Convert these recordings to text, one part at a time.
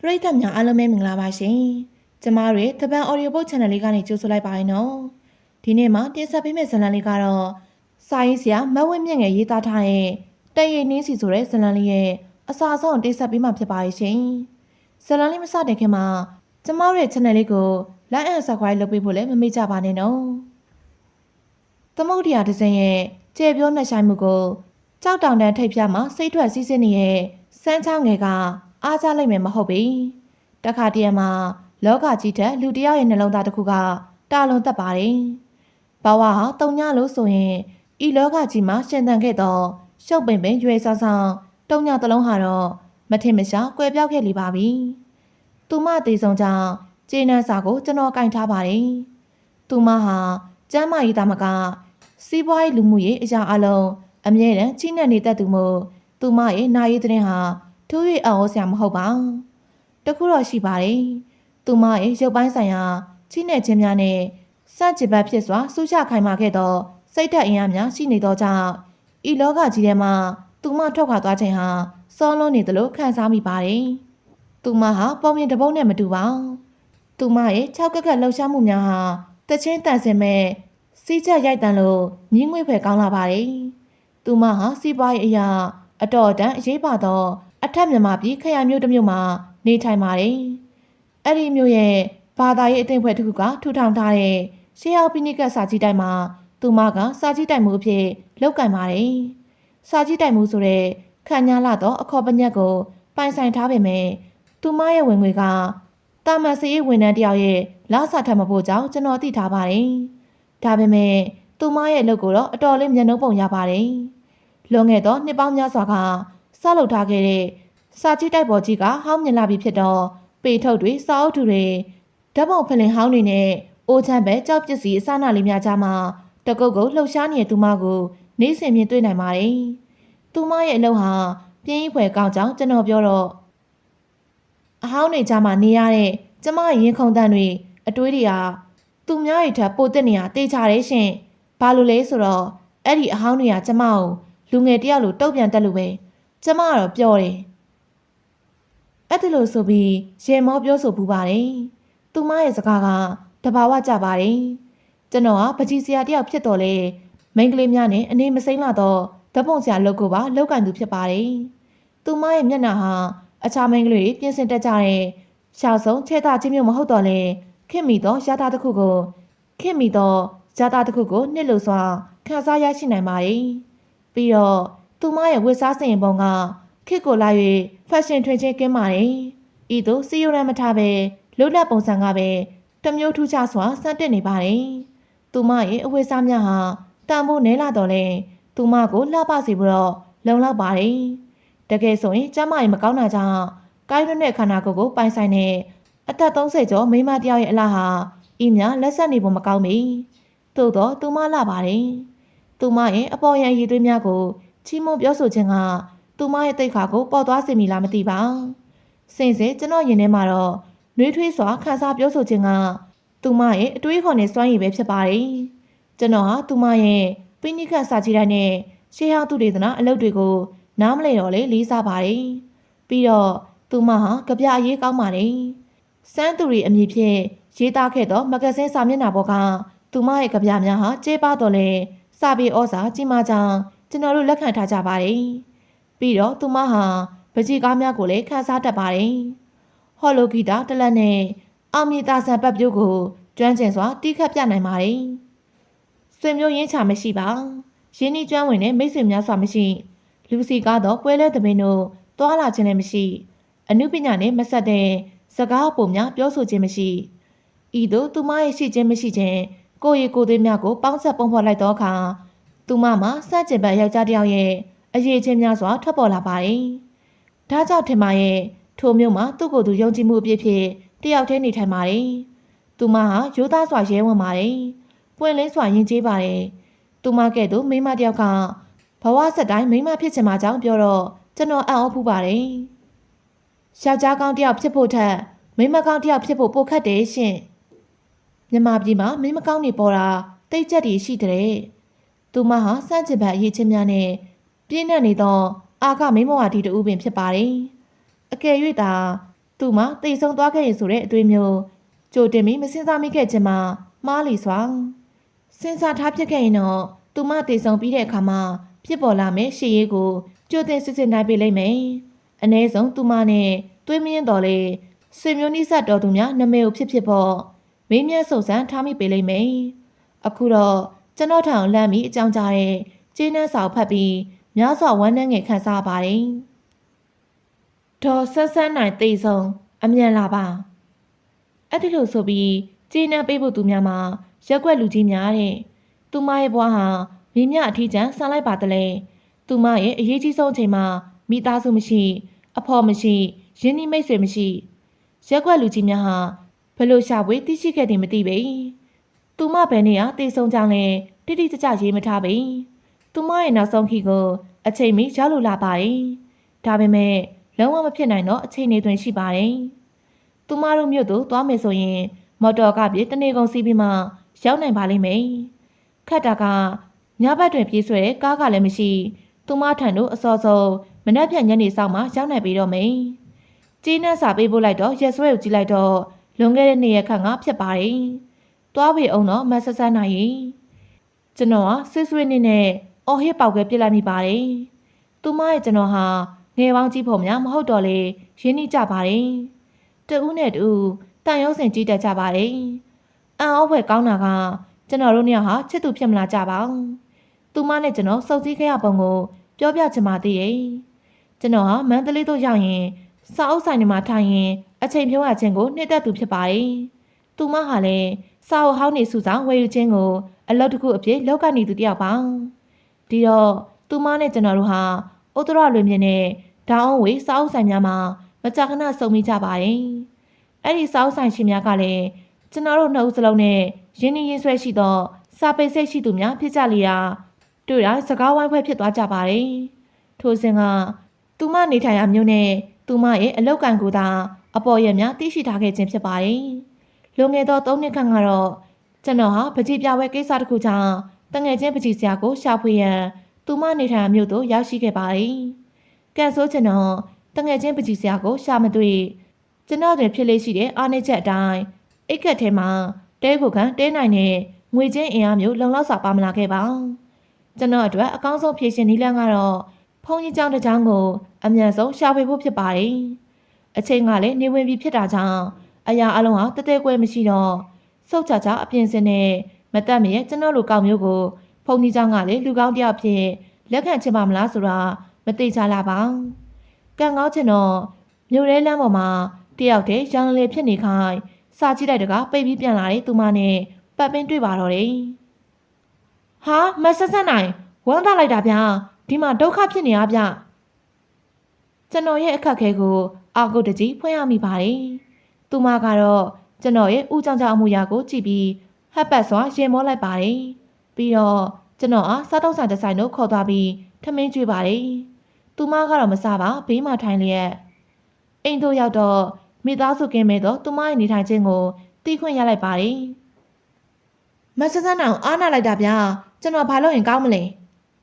ပရိသတ်များအားလုံးပဲမင်္ဂလာပါရှင်။ကျမတို့ရဲ့တပန် audio book channel လေးကနေကြိုဆိုလိုက်ပါရနော်။ဒီနေ့မှာတင်ဆက်ပေးမယ့်ဇာတ်လမ်းလေးကတော့စာရေးဆရာမဝင်းမြင့်ငယ်ရေးသားထားတဲ့တည့်ရည်နှင်းစီဆိုတဲ့ဇာတ်လမ်းလေးရဲ့အစာအဆုံးတင်ဆက်ပေးမှာဖြစ်ပါရဲ့ရှင်။ဇာတ်လမ်းလေးမစတင်ခင်မှာကျမတို့ရဲ့ channel လေးကို like and subscribe လုပ်ပေးဖို့လည်းမမေ့ကြပါနဲ့နော်။သမုဒ္ဒရာတစ်စင်းရဲ့ကျေပြောနှက်ဆိုင်မှုကိုကြောက်တောင်တန်းထိပ်ဖြားမှာစိတ်ထွက်စီးစင်းနေတဲ့စမ်းချောင်းငယ်က အားကြလိုက်မယ်မဟုတ်ပြီ။တခါတည်းမှာလောကကြီးတဲ့လူတစ်ယောက်ရဲ့နှလုံးသားတစ်ခုကတာလွန်သက်ပါတယ်။ဘဝဟာတုံညလို့ဆိုရင်ဤလောကကြီးမှာရှင်သန်ခဲ့သောရှုပ်ပင်ပင်ရွယ်ဆောင်ဆောင်တုံညတစ်လုံးဟာတော့မထင်မရှားကွယ်ပြောက်ခဲ့လိပါပြီ။သူမအသေးဆုံးကြောင့်ခြေနှံစာကိုကျွန်တော်ကင်ထားပါတယ်။သူမဟာကျမ်းမာရေးသားမကစီးပွားရေးလူမှုရေးအရာအလုံးအမြဲတမ်းချိနဲ့နေတတ်သူမို့သူမရဲ့နာရေးတဲ့ဟာ ထိုး၍အော်ဆရာမဟုတ်ပါတခုတော့ရှိပါတယ်သူမရဲ့ရုပ်ပိုင်းဆိုင်ရာချိနဲ့ခြင်းများနဲ့စန့်ကျင်ဘက်ဖြစ်စွာဆူချခိုင်မာခဲ့သောစိတ်ဓာတ်အင်အားများရှိနေသောကြောင့်ဤလောကကြီးထဲမှာသူမထွက်ခွာသွားခြင်းဟာစောလွန်းနေသလိုခံစားမိပါတယ်သူမဟာပုံမြင်တစ်ပုံးနဲ့မတူပါသူမရဲ့၆ကက်ကက်လှုပ်ရှားမှုများဟာတချင်းတန်စင်မဲ့စီးချက်ရိုက်တန်လို့ညင်းငွေ့ဖွယ်ကောင်းလာပါတယ်သူမဟာစီးပွားရေးအရာအတော်တန်အရေးပါသော အထက်မြန်မာပြည်ခရိုင်မြို့တစ်မြို့မှာနေထိုင်ပါတယ်။အဲ့ဒီမြို့ရဲ့ဘာသာရေးအသင်းဖွဲ့တစ်ခုကထူထောင်ထားတဲ့ရှေးဟောင်းပိနိကတ်စာကြီးတိုင်မှာသူမကစာကြီးတိုင်မှုအဖြစ်လောက်ကင်ပါတယ်။စာကြီးတိုင်မှုဆိုတဲ့ခန့်ညားလာသောအခေါ်ပညက်ကိုပိုင်ဆိုင်ထားပေမဲ့သူမရဲ့ဝင်ငွေကတာမန်စရေးဝန်ထမ်းတယောက်ရဲ့လစာထပ်မဖို့ကြောင့်ကျွန်တော်သိထားပါတယ်။ဒါပေမဲ့သူမရဲ့အလုပ်ကိုတော့အတော်လေးမျက်နှာပုံရပါတယ်။လွန်ခဲ့သောနှစ်ပေါင်းများစွာက ဆောက်လုပ်ထားခဲ့တဲ့စာကြည့်တိုက်ပေါ်ကြီးကဟောင်းမြင်လာပြီဖြစ်တော့ပေထုတ်တွေစာအုပ်ထုတွေဓာတ်ပုံဖလင်ဟောင်းတွေနဲ့အိုချမ်းပဲကြောက်ပစ္စည်းအစနာလေးများကြားမှာတကုတ်ကုတ်လှုပ်ရှားနေတဲ့သူမကိုနေစဉ်မြင်တွေ့နိုင်ပါတယ်။သူမရဲ့အလုပ်ဟာပြင်းဖွယ်ကောင်းကြောင်းကျွန်တော်ပြောတော့အဟောင်းတွေကြားမှာနေရတဲ့ကျမရဲ့ရင်ခုန်တန်တွေအတွေးတွေဟာသူများရဲ့ထက်ပိုတက်နေတာတေးချတယ်ရှင်။ဘာလို့လဲဆိုတော့အဲ့ဒီအဟောင်းတွေကကျမကိုလူငယ်တယောက်လိုတုတ်ပြန်တက်လို့ပဲ ကျမကတော့ပြောတယ်အဲ့ဒါလို့ဆိုပြီးရေမောပြောဆိုပူပါတယ်သူမရဲ့စကားကတဘာဝကြပါတယ်ကျွန်တော်ကပကြီးစရာတယောက်ဖြစ်တော်လေမိန်းကလေးများနဲ့အနေမစိမ့်လာတော့ဓပုံစရာလုပ်ကိုပါလောက်ကန်သူဖြစ်ပါတယ်သူမရဲ့မျက်နှာဟာအခြားမိန်းကလေးပြင်ဆင်တက်ကြတဲ့ရှာဆုံးချဲတာချင်းမျိုးမဟုတ်တော့လေခင်မိတော့ရတာတစ်ခုကိုခင်မိတော့ရတာတစ်ခုကိုနှစ်လို့စွာခန်းစားရရှိနိုင်ပါတယ်ပြီးတော့ သူမရဲ့ဝတ်စားစင်ပုံကခစ်ကိုလာ၍ဖက်ရှင်ထွင်ချင်းကင်းပါတယ်။ဤသို့စီယိုရန်မထားပဲလွတ်လပ်ပုံစံကပဲတမျိုးထူးခြားစွာစတက်နေပါတယ်။သူမရဲ့အဝတ်စားများဟာတန်ဖို့နဲလာတော့လဲသူမကိုလှပစီပြီးတော့လုံလောက်ပါတယ်။တကယ်ဆိုရင်ကျမရဲ့မကောင်းတာကြောင့်ကိုင်းရွနဲ့ခန္ဓာကိုယ်ကိုပိုင်ဆိုင်တဲ့အသက်30ကျော်မိမတယောက်ရဲ့အလားဟာဤများလက်ဆက်နေဖို့မကောင်းပြီ။သို့တော့သူမလှပါတယ်။သူမရဲ့အပေါ်ရန်ရည်သွေးများကို ချီးမွမ်းပြောဆိုခြင်းကသူမရဲ့တိတ်ခါကိုပေါ်သွားစေမိလားမသိပါစင်စစ်ကျွန်တော်ရင်ထဲမှာတော့နှွေးထွေးစွာခံစားပြောဆိုခြင်းကသူမရဲ့အတွေးခေါ်နဲ့စွမ်းရည်ပဲဖြစ်ပါတယ်ကျွန်တော်ဟာသူမရဲ့ပိနိကစာကြည့်တိုင်းနဲ့ရှေးဟောင်းသူဒေသနာအလုပ်တွေကိုနားမလည်တော့လေလေးစားပါတယ်ပြီးတော့သူမဟာကြပြအရေးကောင်းပါတယ်စမ်းသူရီအမည်ဖြင့်ရေးသားခဲ့သောမဂ္ဂဇင်းစာမျက်နှာပေါ်ကသူမရဲ့ကြပြများဟာကျေးပါတော့လေစာပေဩဇာကြီးမားကြောင်း ကျွန်တော်တို့လက်ခံထားကြပါတယ်။ပြီးတော့သူမဟာပကြီးကားများကိုလည်းခန်းစားတတ်ပါတယ်။ဟော်လိုဂီတာတလက်နဲ့အောင်မြေတာဆန်ပတ်ပြိုးကိုကျွမ်းကျင်စွာတီးခတ်ပြနိုင်ပါတယ်။ဆွေမျိုးရင်းချမရှိပါ။ရင်းနှီးကျွမ်းဝင်တဲ့မိတ်ဆွေများစွာမရှိ။လူစီကားတော့ပွဲလဲသမင်းတို့တွာလာခြင်းလည်းမရှိ။အနုပညာနဲ့မဆက်တဲ့စကားပုံများပြောဆိုခြင်းမရှိ။ဤသို့သူမရဲ့ရှိခြင်းမရှိခြင်းကိုယ့်ရဲ့ကိုယ်သွေးများကိုပေါင်းဆက်ပုံဖော်လိုက်သောအခါ သူမမှာစန့်ကျင်ဘက်ယောက်ျားတစ်ယောက်ရဲ့အရေးချင်းများစွာထွက်ပေါ်လာပါတယ်။ဒါကြောင့်ထင်ပါရဲ့ထိုမျိုးမှာသူ့ကိုယ်သူယုံကြည်မှုအပြည့်ဖြင့်တယောက်တည်းနေထိုင်ပါတယ်။သူမဟာရိုးသားစွာရဲဝင်ပါတယ်။ပွင့်လင်းစွာယဉ်ကျေးပါတယ်။သူမကဲ့သို့မိမတယောက်ကဘဝဆက်တိုင်းမိမဖြစ်ချင်မှကြောင်းပြောတော့ကျွန်တော်အံ့ဩဖူးပါတယ်။ယောက်ျားကောင်းတယောက်ဖြစ်ဖို့ထက်မိမကောင်းတယောက်ဖြစ်ဖို့ပိုခက်တယ်ရှင်။မြမပြည်မှာမိမကောင်းနေပေါ်တာတိတ်ကြက်တွေရှိတဲ့ သူမဟာစန့်ကျင်ဘက်အရေးချင်းများနဲ့ပြင်းထန်နေသောအာကမိမဝါဒီတူပင်ဖြစ်ပါတယ်။အကယ်၍သာသူ့မှာတိတ်ဆုံးသွားခဲ့ရဆိုတဲ့အသွေးမျိုးကြိုတင်ပြီးမစင်စားမိခဲ့ခြင်းမှာမှားလီစွာစဉ်းစားထားဖြစ်ခဲ့ရင်တော့သူမတိတ်ဆုံးပြီးတဲ့အခါမှာဖြစ်ပေါ်လာမယ့်ရှေ့ရေးကိုကြိုတင်စစ်စစ်နိုင်ပေးလိမ့်မယ်အ ਨੇ ဆုံးသူမနဲ့သွေးမင်းတော်လေဆွေမျိုးနှိစက်တော်သူများနမေကိုဖြစ်ဖြစ်ပေါ့မင်းမြတ်စုံစမ်းထားမိပေးလိမ့်မယ်အခုတော့ ကျွန်တော်ထောင်လမ်းပြီးအကြောင်းကြားတဲ့ကျင်းနှန်းစာကိုဖတ်ပြီးများစွာဝမ်းနည်းငယ်ခံစားပါတယ်ဒေါ်ဆက်ဆက်နိုင်တိတ်ဆုံးအမြန်လာပါအဲ့ဒီလိုဆိုပြီးကျေးနပ်ပေးဖို့သူများမှာရက်ွက်လူကြီးများတဲ့သူမရဲ့ဘွားဟာမိမြအထီးကျန်ဆန်လိုက်ပါတလဲသူမရဲ့အရေးကြီးဆုံးအချိန်မှာမိသားစုမရှိ အဖော်မရှိရင်းနှီးမိတ်ဆွေမရှိရက်ွက်လူကြီးများဟာဘယ်လိုရှာဖွေသိရှိခဲ့တယ်မသိပေ သူမဘယ်နေရတေဆုံးကြောင်းလဲတိတိကျကျရေးမထားပေသူမရဲ့နောက်ဆုံးခီကိုအချိန်မီရောက်လို့လာပါတယ်ဒါပေမဲ့လုံးဝမဖြစ်နိုင်တော့အခြေအနေတွင်ရှိပါတယ်။သူမတို့မြို့သို့သွားမယ်ဆိုရင်မော်တော်ကပြေတနေကုန်စီးပြီးမှရောက်နိုင်ပါလိမ့်မယ်။ခက်တာကညဘက်တွင်ပြေးဆွဲတဲ့ကားကလည်းမရှိ။သူမထံတို့အစောဆုံးမနှက်ဖြန်ညနေဆောင်မှရောက်နိုင်ပြီတော့မယ်။ကြီးနှက်စာပေးပို့လိုက်တော့ရက်ဆွဲကိုကြည့်လိုက်တော့လွန်ခဲ့တဲ့နေ့ရက်ခန့်ကဖြစ်ပါတယ်။ သွားပြီအောင်တော့မဆဆန်းနိုင်ရင်ကျွန်တော်ကဆွေးဆွေးနေနဲ့အော်ဟစ်ပေါက်ခဲပြစ်လိုက်မိပါတယ်။သူမရဲ့ကျွန်တော်ဟာငယ်ပေါင်းကြီးဖို့များမဟုတ်တော့လေရင်းနှီးကြပါတယ်။တဦးနဲ့တူတန်ရုံးစင်ကြီးတက်ကြပါတယ်။အန်အောဖွယ်ကောင်းတာကကျွန်တော်တို့နှစ်ယောက်ဟာချစ်သူဖြစ်မလာကြပါဘူး။သူမနဲ့ကျွန်တော်စုံစည်းခဲ့ရပုံကိုပြောပြချင်ပါသေးရဲ့။ကျွန်တော်ဟာမန္တလေးသို့ရောက်ရင်စာအုပ်ဆိုင်တွေမှာထိုင်ရင်အချိန်ဖြုံးရခြင်းကိုနှိမ့်သက်သူဖြစ်ပါတယ်။သူမဟာလည်း စာအုပ်ဟောင်းနေစုဆောင်ဝယ်ယူခြင်းကိုအလုပ်တစ်ခုအဖြစ်လောက်ကနေသူတယောက်ပါ။ဒီတော့သူမနဲ့ကျွန်တော်တို့ဟာဥတရလွင်မြင့်နဲ့ဒေါင်းဝေးစောက်ဆိုင်များမှာမကြာခဏစုံမိကြပါတယ်။အဲ့ဒီစောက်ဆိုင်ရှင်များကလည်းကျွန်တော်တို့နှစ်ဦးစလုံးနဲ့ရင်းနှီးရင်းဆွဲရှိသောစာပေစိတ်ရှိသူများဖြစ်ကြလေရာတွေ့တိုင်းစကားဝိုင်းဖွဲ့ဖြစ်သွားကြပါတယ်။ထိုစဉ်ကသူမနေထိုင်ရာမြို့နဲ့သူမရဲ့အလောက်ကန်ကိုသာအပေါ်ရများသိရှိထားခဲ့ခြင်းဖြစ်ပါတယ်။ လွန်ခဲ့သော၃နှစ်ခန့်ကတော့ကျွန်တော်ဟာပကြီးပြပွဲကိစ္စတစ်ခုကြောင့်တငယ်ချင်းပကြီးဆရာကိုရှာဖွေရန်သူမနေထိုင်မြို့သို့ရောက်ရှိခဲ့ပါတယ်။ကဲဆိုကျွန်တော်တငယ်ချင်းပကြီးဆရာကိုရှာမတွေ့ကျွန်တော်တွင်ဖြစ်လေးရှိတဲ့အားနည်းချက်အတိုင်းအိတ်ကက်ထဲမှာတဲကိုခံတဲနိုင်တဲ့ငွေချင်းအင်အားမျိုးလုံလောက်စွာပါမလာခဲ့ပါကျွန်တော်အတွက်အကောင်းဆုံးဖြည့်ရှင်နည်းလမ်းကတော့ဖုန်ကြီးကြောင့်တစ်ကြောင်းကိုအမြန်ဆုံးရှာဖွေဖို့ဖြစ်ပါတယ်။အချိန်ကလည်းနေဝင်ပြီဖြစ်တာကြောင့် အရာအလုံးဟာတတဲကွဲမရှိတော့စုတ်ချချအပြင်စင်နဲ့မတက်မရဲ့ကျွန်တော်လိုကောက်မျိုးကိုဖုန်းကြီးเจ้าကလည်းလူကောင်းတယောက်ဖြစ်လက်ခံချင်ပါမလားဆိုတာ မသိကြလာပါကံကောင်းချင်တော့မြို့ရဲလမ်းပေါ်မှာတယောက်တည်းရောင်လေဖြစ်နေခိုင်းစာကြည့်လိုက်တကပိတ်ပြီးပြန်လာတဲ့သူမနဲ့ပတ်ပင်းတွေ့ပါတော့တယ်ဟာမဆက်ဆက်နိုင်ဝမ်းသာလိုက်တာဗျာဒီမှာဒုက္ခဖြစ်နေရဗျကျွန်တော်ရဲ့အခက်ခဲကိုအာကုတ်တကြီးဖွင့်ရမိပါတယ် သူမကတော့ကျွန်တော်ရဲ့ဥကြောင်ကြောင်အမှုရာကိုကြည့်ပြီးဟပ်ပတ်စွာရင်မောလိုက်ပါတယ်ပြီးတော့ကျွန်တော်အားစားတော့ဆိုင်တစ်ဆိုင်တို့ခေါ်သွားပြီးထမင်းကျွေးပါတယ်။သူမကတော့မစားပါဘေးမှာထိုင်လျက်အိမ်တို့ရောက်တော့မိသားစုကင်းမဲ့တော့သူမရဲ့နေထိုင်ခြင်းကိုတီးခွင့်ရလိုက်ပါတယ်။မဆဆန်းအောင်အားနာလိုက်တာဗျာကျွန်တော်ဘာလို့ရင်ကောင်းမလဲ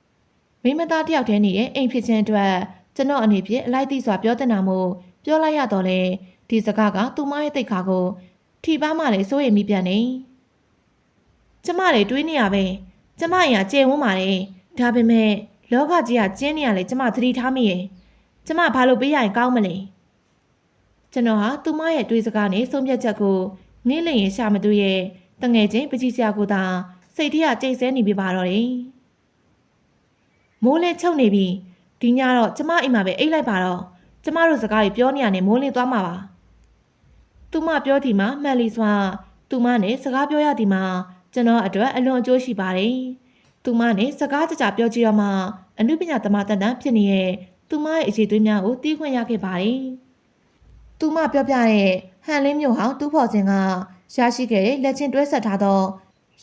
။မိမသားတယောက်တည်းနေတဲ့အိမ်ဖြစ်ခြင်းအတွက်ကျွန်တော်အနေဖြင့်အလိုက်သိစွာပြောတင်တာမို့ပြောလိုက်ရတော့လေ ဒီစကားကသူမရဲ့တိတ်ခါကိုထိပါမှလည်းစိုးရိမ်မိပြန်နေ။ကျမလည်းတွေးနေရပဲကျမရင်ကကျေဝန်းပါတယ်ဒါပေမဲ့လောကကြီးကကျင်းနေရလေကျမသတိထားမိရဲ့ကျမဘာလို့ပေးရရင်ကောင်းမလဲကျွန်တော်ဟာသူမရဲ့တွေးစကားနဲ့ဆုံးဖြတ်ချက်ကိုငင်းလျင်ရှာမတွေ့ရဲ့တငယ်ချင်းပကြီးစရာကိုသာစိတ်ထဲကကြိတ်ဆဲနေပြပါတော့တယ်မိုးလဲချုပ်နေပြီဒီညတော့ကျမအိမ်မှာပဲအိတ်လိုက်ပါတော့ကျမတို့စကားတွေပြောနေရတယ်မိုးလင်းသွားမှာပါ သူမပြောဒီမှာမှန်လီစွာသူမနဲ့စကားပြောရဒီမှာကျွန်တော်အတွက်အလွန်အကျိုးရှိပါတယ်။သူမနဲ့စကားကြကြပြောကြည့်တော့မှအနုပညာသမားတန်တန်းဖြစ်နေတဲ့သူမရဲ့အခြေသွေးများကိုတီးခွင့်ရခဲ့ပါတယ်။သူမပြောပြတဲ့ဟန်လင်းမျိုးဟောင်းတူးဖော်ခြင်းကရရှိခဲ့တဲ့လက်ချင်းတွဲဆက်ထားသော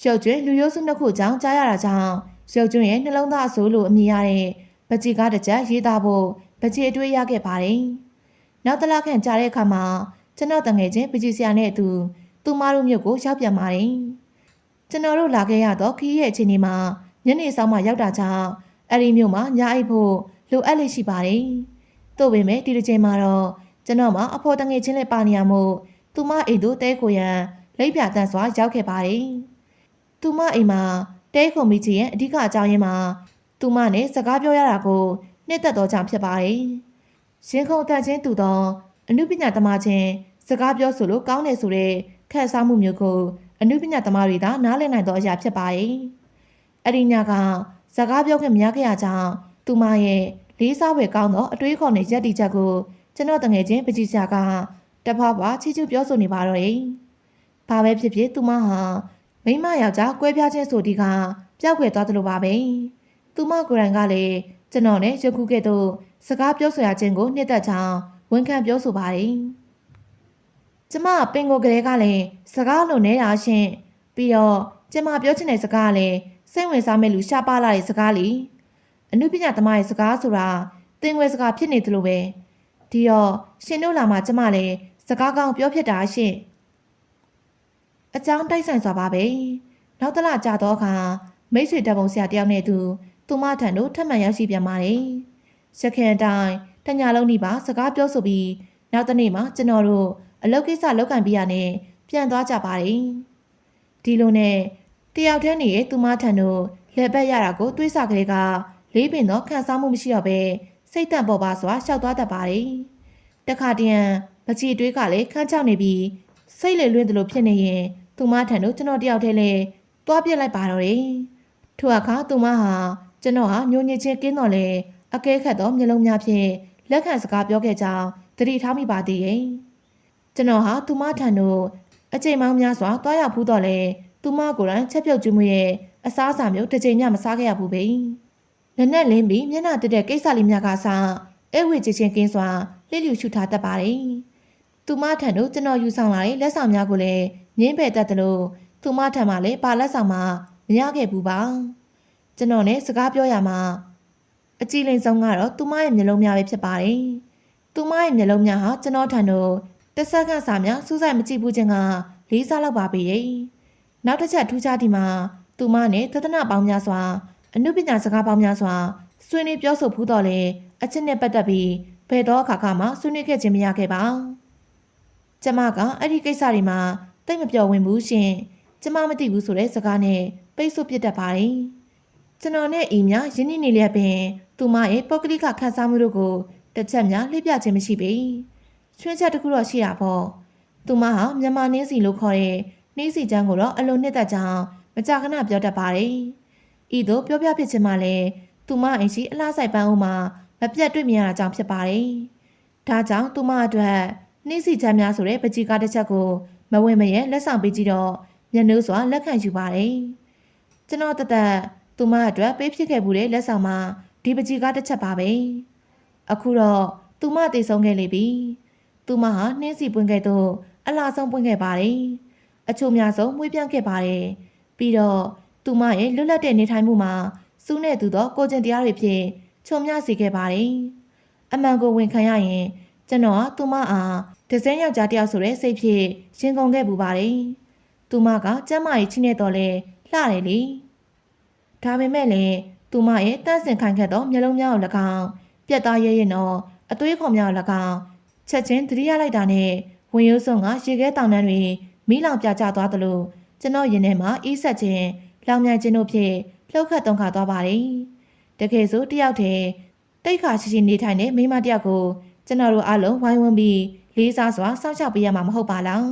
ရုပ်ကျွေးလူရိုးစုနှစ်ခုကြောင့်ကြားရတာကြောင့်ရုပ်ကျွေးရဲ့နှလုံးသားအဆိုးလိုအမည်ရတဲ့ပကြည်ကားတစ်ချက်ရေးသားဖို့ပကြည်အတွေ့ရခဲ့ပါတယ်။နောက်တလခန့်ကြာတဲ့အခါမှာ ကျွန်တော်တငယ်ချင်းပကြည်ဆရာနဲ့အတူသူမတို့မြို့ကိုရောက်ပြန်ပါတယ်။ကျွန်တော်တို့လာခဲ့ရတော့ခီးရဲ့အချိန်ဒီမှာညနေဆောင်မှရောက်တာကြောင့်အဲ့ဒီမြို့မှာညအိပ်ဖို့လိုအပ်လိရှိပါတယ်။သို့ပေမဲ့ဒီတစ်ချိန်မှာတော့ကျွန်တော်မှအဖေါ်တငယ်ချင်းလေးပါနေရမို့သူမအိမ်သို့တဲကိုရန်လိပ်ပြတန့်စွာရောက်ခဲ့ပါတယ်။သူမအိမ်မှာတဲခုံမိချီရဲ့အဓိကအကြောင်းရင်းမှာသူမနဲ့စကားပြောရတာကိုနှစ်သက်သောကြောင့်ဖြစ်ပါတယ်။ရှင်ခုံတန်ချင်းတူသော အနုပညာသမားချင်းစကားပြောဆိုလို့ကောင်းတယ်ဆိုတဲ့ခက်စားမှုမျိုးကိုအနုပညာသမားတွေသာနားလည်နိုင်သောအရာဖြစ်ပါတယ်။အဲ့ဒီညကစကားပြောခွင့်မရခဲ့ရကြောင်းသူမရဲ့လေးစားဝယ်ကောင်းသောအတွေးခေါ်နဲ့ရက်တီချက်ကိုကျွန်တော်တငယ်ချင်းပကြီးဆရာကတဖွာဖွာချီချူပြောဆိုနေပါတော့တယ်။ဘာပဲဖြစ်ဖြစ်သူမဟာမိမယောက်ျားကွဲပြားခြင်းဆိုဒီကပျောက်ကွယ်သွားသလိုပါပဲ။သူမကိုယ်တိုင်ကလည်းကျွန်တော်နဲ့ယခုကဲ့သို့စကားပြောဆိုရခြင်းကိုနှစ်သက်ကြောင်း ဝန်ခံပြောဆိုပါတယ်။ကျမပင်ကိုကလေးကလည်းစကားလို့နေတာရှင်ပြီးတော့ကျမပြောချင်တဲ့စကားကလည်းစိတ်ဝင်စားမဲ့လူရှားပါလာတဲ့စကားလीအနုပညာသမားရဲ့စကားဆိုတာတင်ွယ်စကားဖြစ်နေသလိုပဲဒီတော့ရှင်တို့လာမှကျမလည်းစကားကောင်းပြောဖြစ်တာရှင်အကြောင်းတိုက်ဆိုင်စွာပါပဲနောက်တလကြာတော့အခါမိတ်ဆွေတပ်ပုံဆရာတယောက်နဲ့သူသူမထံတို့ထပ်မံရောက်ရှိပြန်ပါတယ်ရခင်အတိုင်း တညာလုံးဒီပါစကားပြောဆိုပြီးနောက်တနေ့မှကျွန်တော်တို့အလုပ်ကိစ္စလုပ်ကင်ပြရနဲ့ပြန်သွားကြပါတယ်ဒီလိုနဲ့တယောက်တည်းနေတဲ့သူမထံတို့လက်ပတ်ရတာကိုတွေးဆကလေးကလေးပင်တော့ခံစားမှုမရှိတော့ပဲစိတ်တန့်ပေါ်ပါစွာရှောက်သွားတတ်ပါတယ်တခါတည်းပချီတွေးကလည်းခန်းချောက်နေပြီးစိတ်လေလွင့်တယ်လို့ဖြစ်နေရင်သူမထံတို့ကျွန်တော်တယောက်တည်းလဲသွားပြစ်လိုက်ပါတော့တယ်ထိုအခါသူမဟာကျွန်တော်ဟာညိုညစ်ချင်းကင်းတော့လေအကဲခတ်သောမျက်လုံးများဖြင့် လက်ခံစကားပြောခဲ့ကြောင်းသတိထားမိပါသေးရဲ့ကျွန်တော်ဟာသူမထံတို့အချိန်မောင်းများစွာတွားရောက်ဖူးတော့လေသူမကိုယ်တိုင်ချက်ပြုတ်ကျွေးမှုရဲ့အစားအစာမျိုးတစ်ချိန်မျှမစားခဲ့ရဘူးပဲလက်နဲ့လင်းပြီးမျက်နှာတက်တဲ့ကိစ္စလေးများကစားအဲဝေချချင်းကင်းစွာလှစ်လျူရှုထားတတ်ပါတယ်သူမထံတို့ကျွန်တော်ယူဆောင်လာတဲ့လက်ဆောင်များကိုလည်းငင်းပယ်တတ်တယ်လို့သူမထံမှလည်းပါလက်ဆောင်မှမရခဲ့ဘူးပါကျွန်တော်နဲ့စကားပြောရမှာ အကြည့်လိမ့်ဆုံးကတော့သူမရဲ့မျက်လုံးများပဲဖြစ်ပါတယ်သူမရဲ့မျက်လုံးများဟာကျွန်တော်ထံတို့တစ်ဆက်ကစာများစူးစိုက်မကြည့်ဘူးခြင်းကလေးစားလောက်ပါပေရဲ့နောက်တစ်ချက်ထူးခြားဒီမှာသူမနဲ့သဒ္ဒနာပေါင်းများစွာအနုပညာစကားပေါင်းများစွာဆွေးနွေးပြောဆိုဖူးတော့လေအချက်နဲ့ပတ်သက်ပြီးဘယ်တော့အခါခါမှဆွေးနွေးခဲ့ခြင်းမရခဲ့ပါကျမကအဲ့ဒီကိစ္စတွေမှာတိတ်မပြောဝင်ဘူးရှင်ကျမမသိဘူးဆိုတဲ့စကားနဲ့ပိတ်ဆို့ပြစ်တတ်ပါတယ်ကျွန်တော်နဲ့အိမ်များယင်းနေနေလျက်ပင် သူမရဲ့ပုဂ္ဂလိကခန်းစားမှုတို့ကိုတစ်ချက်များလှည့်ပြခြင်းမရှိပေချွင်းချက်တစ်ခုတော့ရှိတာပေါ့သူမဟာမြန်မာနင်းစီလို့ခေါ်တဲ့နှင်းစီချမ်းကိုတော့အလွန်နှစ်သက်ကြောင်းမကြာခဏပြောတတ်ပါတယ်ဤသို့ပြောပြဖြစ်ခြင်းမှလည်းသူမအိမ်ရှိအလားဆိုင်ပန်းဦးမှာမပြတ်တွေ့မြင်ရတာကြောင့်ဖြစ်ပါတယ်ဒါကြောင့်သူမအတွက်နှင်းစီချမ်းများဆိုတဲ့ပကြီးကားတစ်ချက်ကိုမဝင်မရဲလက်ဆောင်ပေးကြည့်တော့မျက်နှိုးစွာလက်ခံယူပါတယ်ကျွန်တော်တသက်သူမအတွက်ပေးဖြစ်ခဲ့မှုတဲ့လက်ဆောင်မှာ ဒီပကြီးကားတစ်ချက်ပါပဲအခုတော့သူမတည်ဆုံးခဲ့လေပြီသူမဟာနှင်းစီပွင့်ခဲ့တော့အလားဆုံးပွင့်ခဲ့ပါတယ်အချို့များဆုံးမွေးပြန့်ခဲ့ပါတယ်ပြီးတော့သူမရဲ့လွတ်လပ်တဲ့နေထိုင်မှုမှာစူးနဲ့သူသောကိုကျင်တရားတွေဖြင့်ချုံမြစေခဲ့ပါတယ်အမှန်ကိုဝန်ခံရရင်ကျွန်တော်ကသူမအားဒဇင်းယောက်ျားတယောက်ဆိုတဲ့စိတ်ဖြင့်ရင်ကုန်ခဲ့ပူပါတယ်သူမကကျမ်းမာရေးချင်းနေတော့လဲလှတယ်လေဒါပေမဲ့လည်း သူမရဲ့တန့်စင်ခိုင်ခတ်သောမျက်လုံးများကို၎င်းပြက်သားရဲရင်တော့အသွေးခေါ်များကို၎င်းချက်ချင်းသတိရလိုက်တာနဲ့ဝင်ရိုးစုံကရေခဲတောင်တန်းတွေမိလောင်ပြကျသွားသလိုကျွန်တော်ရင်ထဲမှာအီးဆက်ခြင်းလောင်မြိုင်ခြင်းတို့ဖြင့်လှုပ်ခတ်တုံခါသွားပါတယ်တကယ်ဆိုတယောက်တည်းတိတ်ခါရှိရှိနေထိုင်တဲ့မိမတယောက်ကိုကျွန်တော်တို့အလုံးဝိုင်းဝန်းပြီးလေးစားစွာစောင့်ရှောက်ပေးရမှာမဟုတ်ပါလား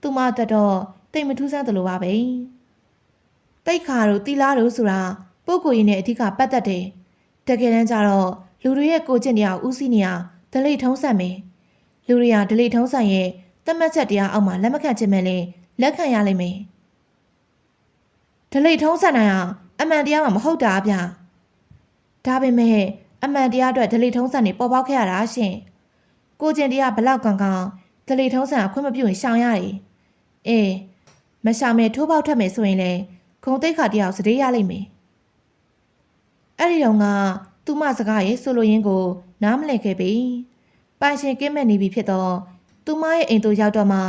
သူမတတ်တော့တိတ်မထူးဆန်းသလိုပါပဲတိတ်ခါတို့တီလာတို့ဆိုတာ ပုဂ္ဂိုလ်ရင်းနဲ့အဓိကပတ်သက်တယ်တကယ်တမ်းကျတော့လူတွေရဲ့ကိုကျင့်တရားဦးစီးနေရဒလိထုံးဆက်မယ်လူတွေကဒလိထုံးဆက်ရဲ့တတ်မှတ်ချက်တရားအောက်မှာလက်မခံချင်မဲ့လေလက်ခံရလိမ့်မယ်ဒလိထုံးဆက်နိုင်အောင်အမှန်တရားမှမဟုတ်တာဗျဒါပေမဲ့အမှန်တရားအတွက်ဒလိထုံးဆက်နေပေါ်ပေါက်ခဲ့ရတာရှင်ကိုကျင့်တရားဘလောက်ကောင်ကောင်ဒလိထုံးဆက်အခွင့်မပြုရင်ရှောင်ရတယ်အေးမရှောင်မဲ့ထိုးပေါက်ထက်မယ်ဆိုရင်လေဂုံတိတ်ခါတယောက်စတေးရလိမ့်မယ် အဲ့ဒီတော့ကသူမစကားရဲ့ဆိုလိုရင်းကို နားမလည်ခဲ့ပြီပိုင်ရှင်ကင်းမဲ့နေပြီဖြစ်တော့သူမရဲ့အိမ်သို့ရောက်တော့မှ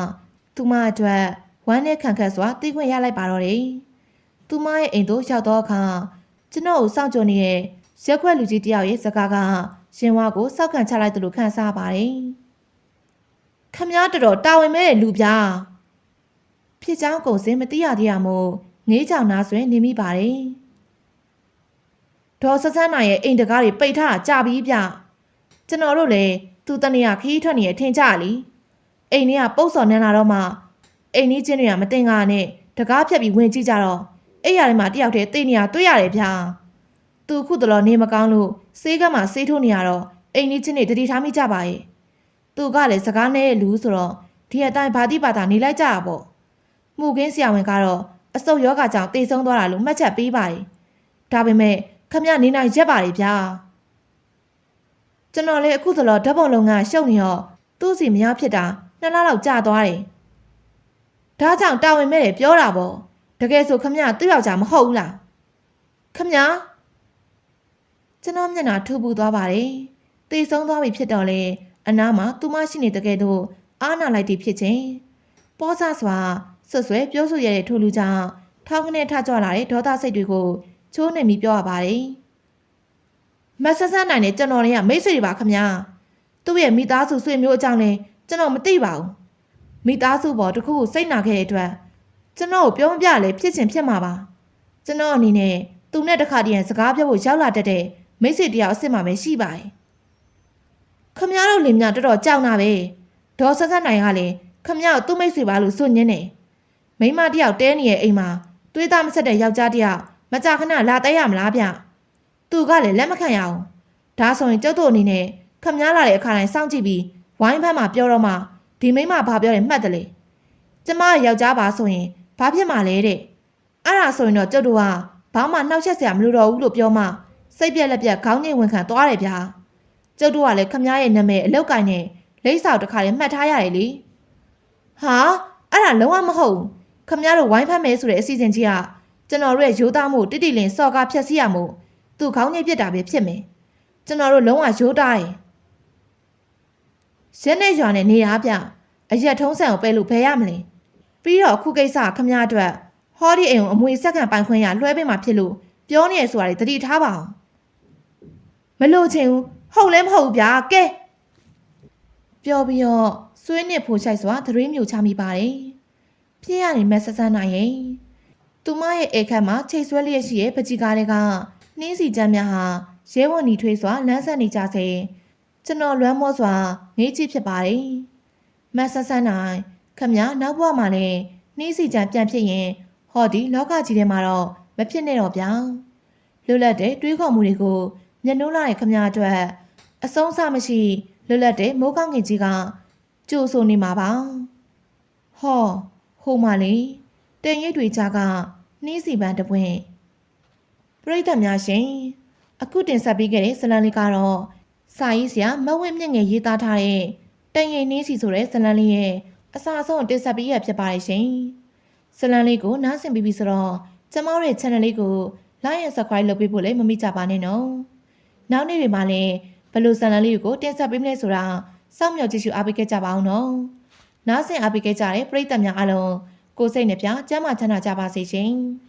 သူမအတွက်ဝမ်းနဲ့ခံခတ်စွာသိခွင့်ရလိုက်ပါတော့တယ်သူမရဲ့အိမ်သို့ရောက်တော့အခါကျွန်တော်ကိုစောင့်ကြနေတဲ့ရက်ခွက်လူကြီးတယောက်ရဲ့စကားကရှင်ဝါကိုစောက်ခံချလိုက်တယ်လို့ခံစားပါတယ်ခမည်းတော်တော်တာဝန်မဲ့တဲ့လူပြားဖြစ်ကြောင်းကုန်စင်မသိရသေးရမို့ငေးကြောင်နာဆွဲနေမိပါတယ် ဒေါ်ဆဆန်းနိုင်ရဲ့အိမ်တကားတွေပိတ်ထားတာကြာပြီဗျကျွန်တော်တို့လည်းသူ့တနေရခီးထွက်နေရထင်ကြလीအိမ်ထဲကပုတ်စော်နန်းလာတော့မှအိမ်ကြီးချင်းတွေကမတင်ကားနဲ့တကားဖြတ်ပြီးဝင်ကြည့်ကြတော့အဲ့ရထဲမှာတယောက်တည်းသိနေရတွေ့ရတယ်ဗျသူခုတလောနေမကောင်းလို့ဆေးကမှဆေးထိုးနေရတော့အိမ်ကြီးချင်းတွေတတိထားမိကြပါရဲ့သူကလည်းစကားနဲ့လူဆိုတော့ဒီအတိုင်းဘာတိပါတာနေလိုက်ကြတာပေါ့မှုခင်းဆရာဝန်ကတော့အဆုတ်ယောဂကြောင့်တေဆုံးသွားတာလို့မှတ်ချက်ပေးပါရဲ့ဒါပေမဲ့ ခမရနေနိုင်ရက်ပါလေဗျာကျွန်တော်လည်းအခုတလောဓာတ်ပုံလုံးကရှုပ်နေတော့သူ့စီမရဖြစ်တာနှစ်လလောက်ကြာသွားတယ်ဒါကြောင့်တာဝန်မဲ့တယ်ပြောတာပေါ့တကယ်ဆိုခမရသူ့ယောက်ျားမဟုတ်ဘူးလားခမရကျွန်တော်မျက်နှာထူပူသွားပါတယ်တေဆုံးသွားပြီဖြစ်တော့လေအနားမှာသူမရှိနေတကယ်တော့အားနာလိုက်သည်ဖြစ်ချင်းပောဆစွာဆွတ်ဆွဲပြောဆိုရတဲ့ထိုလူကြောင့်ထောင်းကနေထကြွလာတဲ့ဒေါသစိတ်တွေကို ချိုးနေပြီးပြောရပါတယ်မဆဆနိုင်နဲ့ကျွန်တော်တွေကမိတ်ဆွေတွေပါခမညာသူ့ရဲ့မိသားစုဆွေမျိုးအကြောင်းလဲကျွန်တော်မသိပါဘူးမိသားစုပေါ်တစ်ခုခုစိတ်နာခဲ့တဲ့အတွက်ကျွန်တော်ကိုပြောမပြလဲဖြစ်ချင်ဖြစ်မှာပါကျွန်တော်အနေနဲ့သူနဲ့တခါတည်းရန်စကားပြောဖို့ရောက်လာတတ်တဲ့မိတ်ဆွေတယောက်အစ်စ်မှပဲရှိပါတယ်ခမညာတို့လင်မြတော်တော်ကြောက်နာပဲဒေါ်ဆဆနိုင်ကလည်းခမညာကိုသူ့မိတ်ဆွေပါလို့စွန့်ညင်းနေမိန်းမတယောက်တဲနေရဲ့အိမ်မှာတွေးသားမဆက်တဲ့ယောက်ျားတယောက် မကြခဏလာတဲရမလားဗျသူကလည်းလက်မခံရအောင်ဒါဆိုရင်ကျုပ်တို့အနေနဲ့ခမညာလာတဲ့အခါတိုင်းစောင့်ကြည့်ပြီးဝိုင်းဖက်မှာပြောတော့မှဒီမိန်းမဘာပြောတယ်မှတ်တယ်လေကျမယောက်ျားပါဆိုရင်ဘာဖြစ်မှလဲတဲ့အဲ့ဒါဆိုရင်တော့ကျုပ်တို့ကဘာမှနှောက်ချက်စရာမလိုတော့ဘူးလို့ပြောမှစိတ်ပြက်လက်ပြက်ခေါင်းငိတ်ဝင်ခံသွားတယ်ဗျာကျုပ်တို့ကလည်းခမညာရဲ့နာမည်အလောက်ကင်နဲ့လိမ့်စာတစ်ခါလေးမှတ်ထားရတယ်လေဟာအဲ့ဒါလုံးဝမဟုတ်ဘူးခမရတို့ဝိုင်းဖက်မယ်ဆိုတဲ့အစီအစဉ်ကြီးက ကျွန်တော်တို့ရဲ့ရိုးသားမှုတိတိလင်းစော်ကားဖြက်စီးရမှုသူ့ခေါင်းငိတ်ပြစ်တာပဲဖြစ်မယ်ကျွန်တော်တို့လုံးဝရိုးသားရင်ရဲနဲ့ရွာနဲ့နေရပြအရက်ထုံးဆန်ကိုပဲလို့ဖယ်ရမလဲပြီးတော့ခုကိစ္စခမရအတွက်ဟောဒီအိမ်ကိုအမွေစက္ကန့်ပိုင်ခွင့်ရလွှဲပေးမှဖြစ်လို့ပြောနေရဆိုတာတွေသတိထားပါအောင်မလို့ချင်ဘူးဟုတ်လဲမဟုတ်ဘူးဗျာကဲပြောပြီးတော့ဆွေးနစ်ဖိုးချိုက်စွာသရွေးမြူချမိပါတယ်ပြည့်ရနေမက်ဆဆန်းနိုင်ရင် သူမရဲ့အိတ်ခတ်မှာချိတ်ဆွဲလျက်ရှိရဲ့ပကြီကားတွေကနှင်းစီချမ်းများဟာရဲဝံ့ဤထွေးစွာလမ်းဆက်နေကြစေကျွန်တော်လွမ်းမောစွာငေးကြည့်ဖြစ်ပါတယ်မက်ဆဆန်းနိုင်ခမနောက်ဘဝမှာလည်းနှင်းစီချမ်းပြန်ဖြစ်ရင်ဟောဒီလောကကြီးထဲမှာတော့မဖြစ်နဲ့တော့ဗျာလွတ်လပ်တဲ့တွေးခေါ်မှုတွေကိုမျက်နှိုးလာတဲ့ခမအတွက်အဆုံးအစမရှိလွတ်လပ်တဲ့မိုးကောင်းငင်ကြီးကကြိုဆိုနေမှာပါဟောဟိုမှလေတန်ရိပ်တွေကြားက နှင်းစီပန်းတပွင့်ပရိသတ်များရှင်အခုတင်ဆက်ပေးခဲ့တဲ့ဇလံလေးကတော့စာရေးဆရာမဝင်းမြင့်ငယ်ရေးသားထားတဲ့တန်ရိပ်နှင်းစီဆိုတဲ့ဇလံလေးရဲ့အစာအဆုံးတင်ဆက်ပေးရဖြစ်ပါတယ်ရှင်ဇလံလေးကိုနားဆင်ပြီးပြီဆိုတော့ကျမတို့ရဲ့ channel လေးကို like and subscribe လုပ်ပေးဖို့လည်းမမိကြပါနဲ့နော်နောက်နေ့တွေမှာလည်းဘယ်လိုဇလံလေးကိုတင်ဆက်ပေးမလဲဆိုတာစောင့်မျှော်ကြည့်ရှုအားပေးခဲ့ကြပါအောင်နော်နားဆင်အားပေးခဲ့ကြတဲ့ပရိသတ်များအားလုံး ကိုယ်စိတ်နှပြကျမ်းမာချမ်းသာကြပါစေရှင်။